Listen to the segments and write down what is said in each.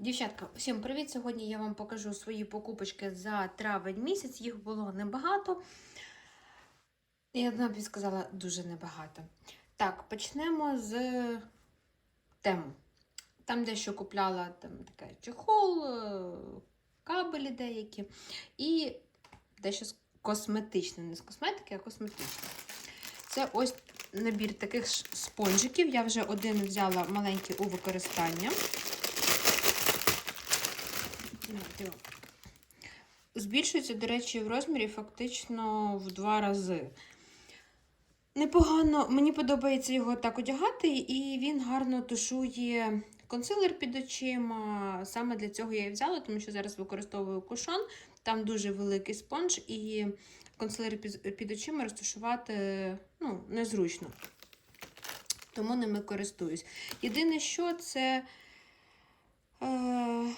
Дівчатка, всім привіт! Сьогодні я вам покажу свої покупочки за травень місяць. Їх було небагато. Я б сказала дуже небагато. Так, почнемо з тему. Там дещо купляла там таке чехол, е, кабелі деякі. І дещо косметичне, не з косметики, а косметичне. Це ось набір таких спонжиків. Я вже один взяла маленький у використання. Збільшується, до речі, в розмірі фактично в два рази. Непогано, мені подобається його так одягати, і він гарно тушує консилер під очима. Саме для цього я і взяла, тому що зараз використовую кушон. Там дуже великий спонж, і консилер під, очима розташувати ну, незручно. Тому ними користуюсь. Єдине, що це. Е...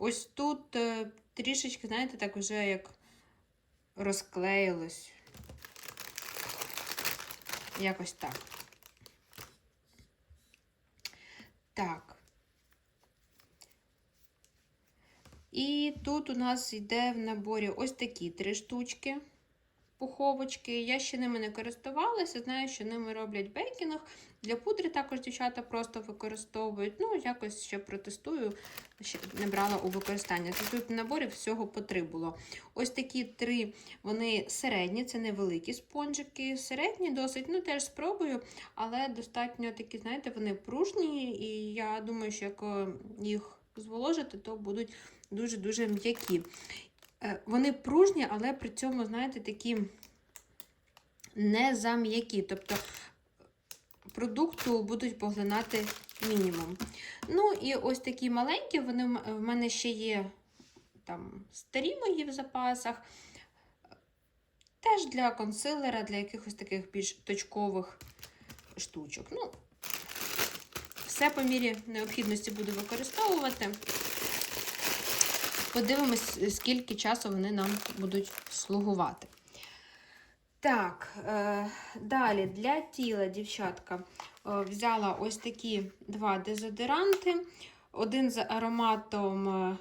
Ось тут е, трішечки, знаєте, так вже як розклеїлось. Якось так. Так. І тут у нас йде в наборі ось такі три штучки пуховочки. Я ще ними не користувалася, знаю, що ними роблять бейкінг. Для пудри також дівчата просто використовують. Ну, якось ще протестую, ще не брала у використання. Тут в наборі всього по три було. Ось такі три, вони середні, це невеликі спонжики. Середні досить, ну теж спробую, але достатньо такі, знаєте, вони пружні, і я думаю, що як е, їх зволожити, то будуть дуже-дуже м'які. Е, Вони пружні, але при цьому, знаєте, такі не зам'які. Тобто продукту будуть поглинати мінімум. Ну, і ось такі маленькі, вони в мене ще є там старі мої в запасах. Теж для консилера, для якихось таких більш точкових штучок. Ну, все по мірі необхідності буду використовувати. Подивимось, скільки часу вони нам будуть слугувати. Так, е, далі для тіла, дівчатка, е, взяла ось такі два дезодоранти. Один з ароматом е,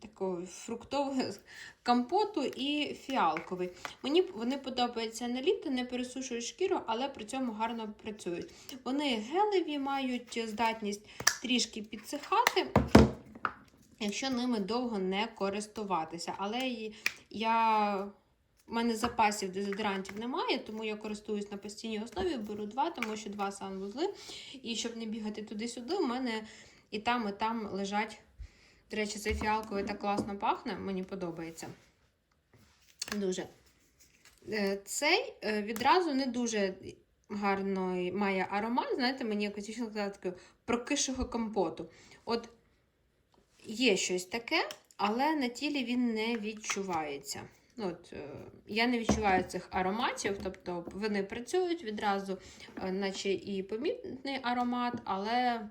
такого фруктового компоту і фіалковий. Мені вони подобаються на літо, не пересушують шкіру, але при цьому гарно працюють. Вони гелеві, мають здатність трішки підсихати якщо ними довго не користуватися. Але я. У мене запасів дезодорантів немає, тому я користуюсь на постійній основі, беру два, тому що два санвузли. І щоб не бігати туди-сюди, у мене і там, і там лежать. До речі, цей фіалковий так класно пахне, мені подобається. Дуже. Е, цей е, відразу не дуже гарно має аромат. Знаєте, мені якось сказати прокишого компоту. От є щось таке, але на тілі він не відчувається. От, е, Я не відчуваю цих ароматів, тобто вони працюють відразу, е, наче і помітний аромат, але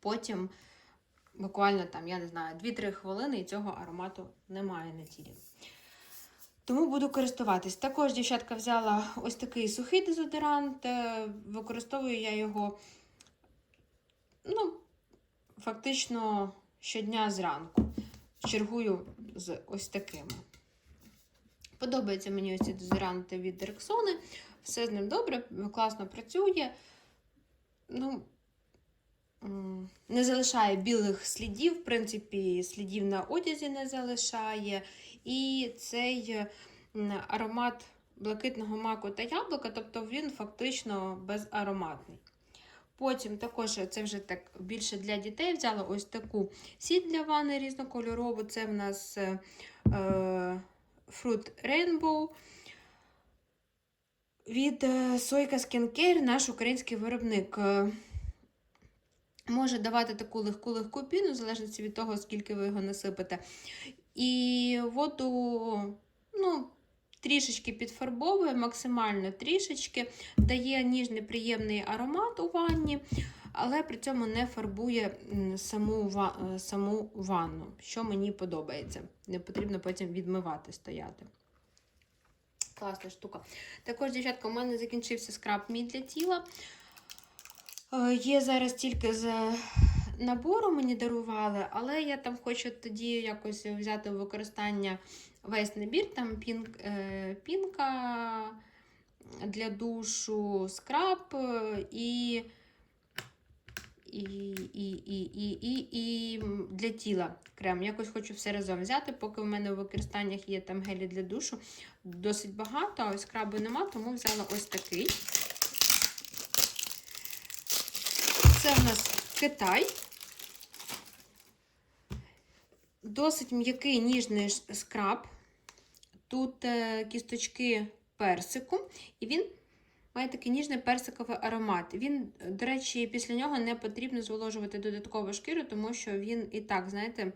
потім буквально там, я не знаю, 2-3 хвилини і цього аромату немає на тілі. Тому буду користуватись. Також, дівчатка, взяла ось такий сухий дезодорант, е, використовую я його, ну, фактично щодня зранку. Чергую з ось такими. Подобаються мені ось ці дезодоранти від Рексони. Все з ним добре, класно працює. Ну, не залишає білих слідів, в принципі, слідів на одязі не залишає. І цей аромат блакитного маку та яблука, тобто він фактично безароматний. Потім також це вже так більше для дітей взяла ось таку сіль для ванни різнокольорову. Це в нас е, Fruit Rainbow. Від е, Сойка Skincare, наш український виробник. Е, може давати таку легку-легку піну, в залежності від того, скільки ви його насипете. І воду, ну, трішечки підфарбовує, максимально трішечки, дає ніжний приємний аромат у ванні, але при цьому не фарбує саму саму ванну, що мені подобається. Не потрібно потім відмивати стояти. Класна штука. Також, дівчатка, у мене закінчився скраб мій для тіла. Є зараз тільки з набору мені дарували, але я там хочу тоді якось взяти в використання весь набір. Там пін, е, пінка для душу, скраб е, і. І, і, і, і, і, і для тіла крем. Якось хочу все разом взяти, поки в мене у використаннях є там гелі для душу. Досить багато, а ось скрабу нема, тому взяла ось такий. Це в нас Китай. Досить м'який ніжний скраб. Тут е, кісточки персику, і він має такий ніжний персиковий аромат. Він, до речі, після нього не потрібно зволожувати додатково шкіру, тому що він і так, знаєте,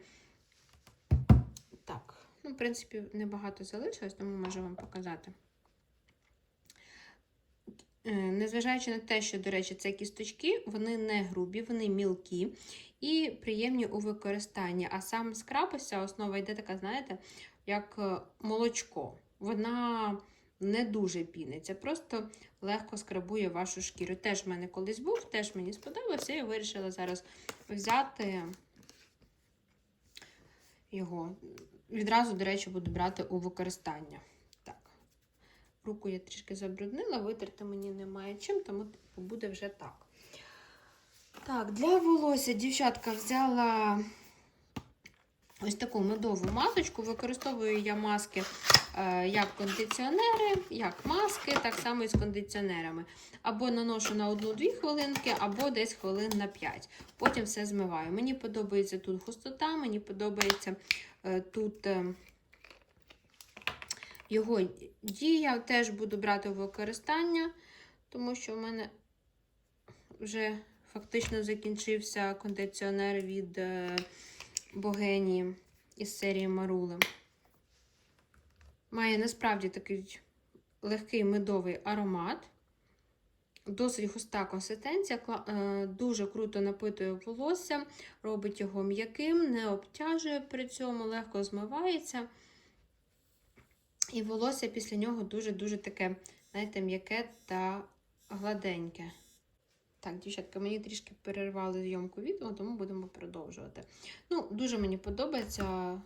так, ну, в принципі, небагато залишилось, тому можу вам показати. Е, Незважаючи на те, що, до речі, це кісточки, вони не грубі, вони мілкі і приємні у використанні. А сам скраб, ось основа йде така, знаєте, як е, молочко. Вона не дуже піниться, просто легко скрабує вашу шкіру. Теж в мене колись був, теж мені сподобався, і вирішила зараз взяти його. Відразу, до речі, буду брати у використання. Так. Руку я трішки забруднила, витерти мені немає чим, тому типу, буде вже так. Так, для волосся дівчатка взяла ось таку медову масочку. Використовую я маски е, як кондиціонери, як маски, так само і з кондиціонерами. Або наношу на 1-2 хвилинки, або десь хвилин на 5. Потім все змиваю. Мені подобається тут густота, мені подобається е, тут. Е, його дія теж буду брати в використання, тому що в мене вже фактично закінчився кондиціонер від е, Богені із серії Марули. Має насправді такий легкий медовий аромат, досить густа консистенція, е, дуже круто напитує волосся, робить його м'яким, не обтяжує при цьому, легко змивається. І волосся після нього дуже-дуже таке, знаєте, м'яке та гладеньке. Так, дівчатка, мені трішки перервали зйомку відео, тому будемо продовжувати. Ну, дуже мені подобається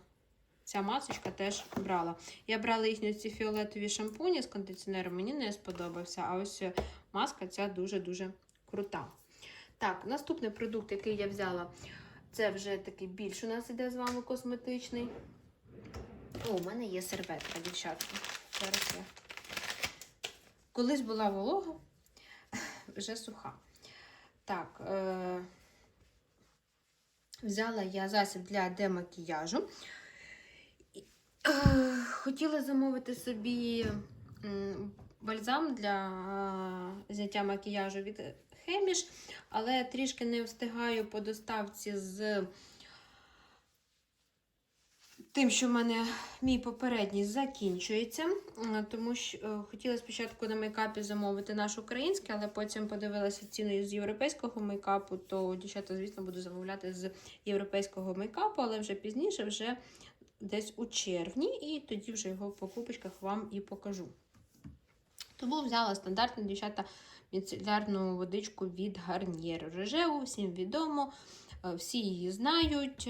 ця масочка теж брала. Я брала їхні ці фіолетові шампуні з кондиціонером, мені не сподобався. А ось маска ця дуже-дуже крута. Так, наступний продукт, який я взяла, це вже такий більш у нас іде з вами косметичний. О, у мене є серветка, дівчатка. Зараз я. Колись була волога, вже суха. Так, е- взяла я засіб для демакіяжу. Е- хотіла замовити собі бальзам для е- зняття макіяжу від Хеміш, але трішки не встигаю по доставці з тим, що в мене мій попередній закінчується, е, тому що е, хотіла спочатку на мейкапі замовити наш український, але потім подивилася ціну з європейського мейкапу, то дівчата, звісно, буду замовляти з європейського мейкапу, але вже пізніше, вже десь у червні, і тоді вже його в покупочках вам і покажу. Тому взяла стандартну дівчата міцелярну водичку від Гарнєр. Рожеву, всім відомо, е, всі її знають.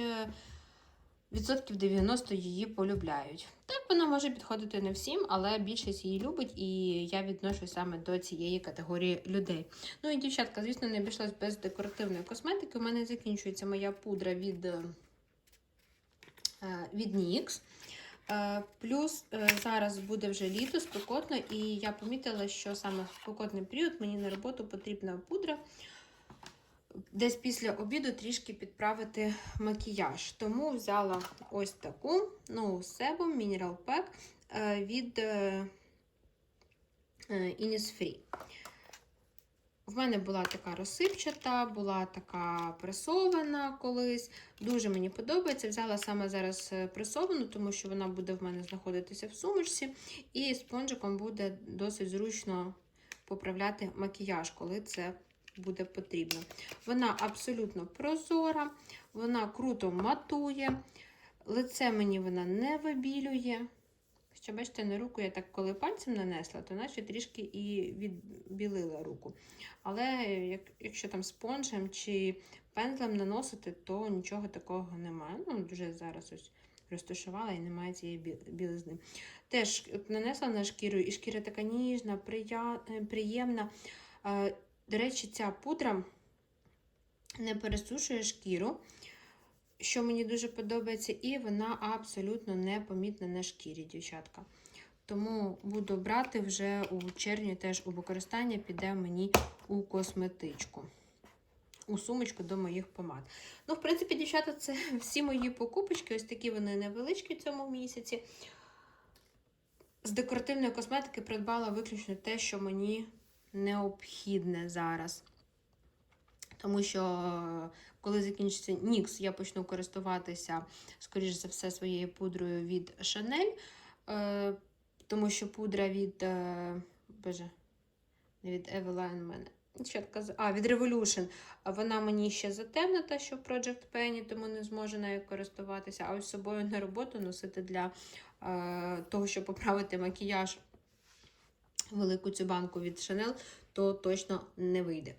Е, Відсотків 90 її полюбляють. Так, вона може підходити не всім, але більшість її любить, і я відношу саме до цієї категорії людей. Ну і дівчатка, звісно, не обійшлась без декоративної косметики. У мене закінчується моя пудра від, е, від NYX. Е, Плюс е, зараз буде вже літо спекотно, і я помітила, що саме в спекотний період мені на роботу потрібна пудра. Десь після обіду трішки підправити макіяж. Тому взяла ось таку No Sebum Mineral Pack е, від е, е, Innisfree. В мене була така розсипчата, була така пресована колись. Дуже мені подобається. Взяла саме зараз пресовану, тому що вона буде в мене знаходитися в сумочці, і спонжиком буде досить зручно поправляти макіяж, коли це буде потрібно. Вона абсолютно прозора, вона круто матує, лице мені вона не вибілює. Хоча, бачите, на руку я так коли пальцем нанесла, то наче трішки і відбілила руку. Але як, якщо там спонжем чи пензлем наносити, то нічого такого немає. Ну, дуже зараз ось розташувала і немає цієї білизни. Теж нанесла на шкіру, і шкіра така ніжна, е, приємна. До речі, ця пудра не пересушує шкіру, що мені дуже подобається, і вона абсолютно непомітна на шкірі, дівчатка. Тому буду брати вже у червні теж у використання, піде мені у косметичку. У сумочку до моїх помад. Ну, в принципі, дівчата, це всі мої покупочки. Ось такі вони невеличкі в цьому місяці. З декоративної косметики придбала виключно те, що мені необхідне зараз. Тому що, е, коли закінчиться Нікс, я почну користуватися, скоріш за все, своєю пудрою від Chanel. Е, тому що пудра від. Е, боже, не від Eveline в мене. А, від Revolution. Вона мені ще затемнена, що Project Penny, тому не зможу нею користуватися. А ось собою на роботу носити для е, того, щоб поправити макіяж велику цю банку від Chanel, то точно не вийде.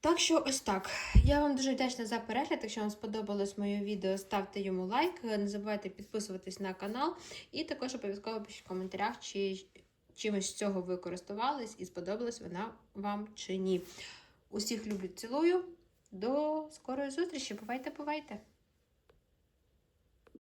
Так що ось так. Я вам дуже вдячна за перегляд. Якщо вам сподобалось моє відео, ставте йому лайк. Не забувайте підписуватись на канал. І також обов'язково пишіть в коментарях, чи чимось з цього ви користувались і сподобалась вона вам чи ні. Усіх люблю, цілую. До скорої зустрічі. Бувайте, бувайте!